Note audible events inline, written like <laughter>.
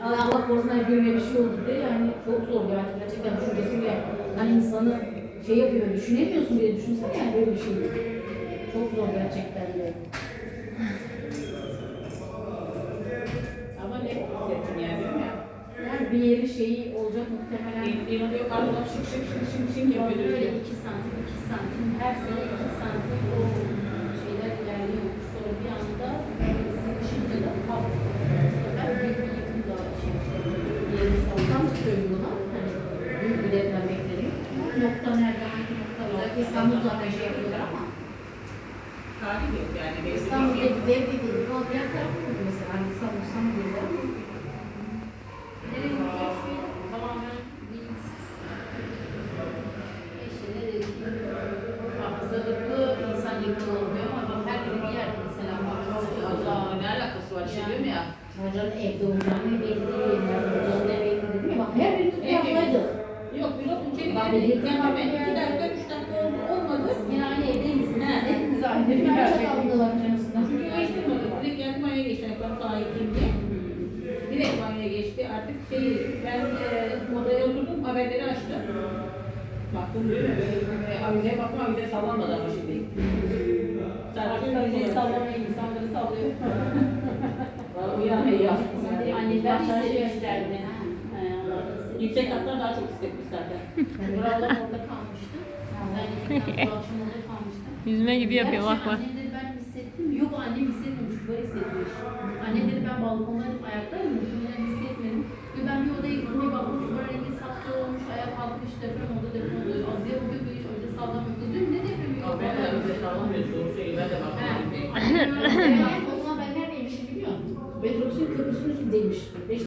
Allah Allah korusun hani birine bir şey oldu diye yani çok zor yani gerçekten düşüncesi bile hani insanı şey yapıyor düşünemiyorsun bile düşünsene yani böyle bir şey. Çok zor gerçekten de. Ama ne hissettim yani değil mi? Yani bir yeri şeyi olacak muhtemelen. Bir bir oluyor karnına şık şık şık şık şık Yok yapıyor. böyle iki santim iki santim her sene iki santim o şeyler ilerliyor. Sonra bir anda sıkışınca da hap. Bu sefer büyük bir yıkım da şey yapıyor. Yerini sallam söylüyorlar. Hani büyük bir deprem bekleniyor. Ama nokta nerede hangi nokta olacak? İstanbul zaten şey yapıyorlar ama Tarih yok yani. belli bir İstanbul'da şey. dev dediğim o diğer tarafı mı mesela? Hani İstanbul İstanbul diyorlar ama nereye gideceğiz şu yere? Girdik. yeter Hemen abi iki yani. dakika üç dakika oldu olmadı. Aynı evde misiniz? He. Hepimiz aynı bir Gerçekten. yerde kaldılar canısından. Çünkü onu. Direkt banyoya geçtim. Ben gideyim diye. Direkt banyoya geçti. Artık şey ben e, odaya oturdum haberleri açtım. Baktım e, avizeye baktım avize sallanmadı ama şimdi. Artık avizeyi sallamayın, insanları sallıyor. <laughs> Uyan ya. Anneler hissetmişlerdi. Yüksek katlar daha çok hissetmiş zaten. Buralar orada kalmıştı. Kalmıştım. Yüzme gibi yapıyor bak bak. Yok annem hissetmemiş. Böyle hissetmiş. Annem dedi ben balkondaydım ayaktaydım. Ben hissetmedim. Ve ben bir odaya gittim. Bir baktım ki böyle rengi saklı olmuş. Ayak kalkmış. Deprem oldu. Deprem oldu. Aziye bugün bir iş. Öyle sallamıyor. Kız ne deprem yok. Ben de öyle sallamıyor. Soğuk şey. Ben de bakmadım. O zaman ben neredeymişim biliyor musun? Metrobüsün köprüsünün üstündeymiş.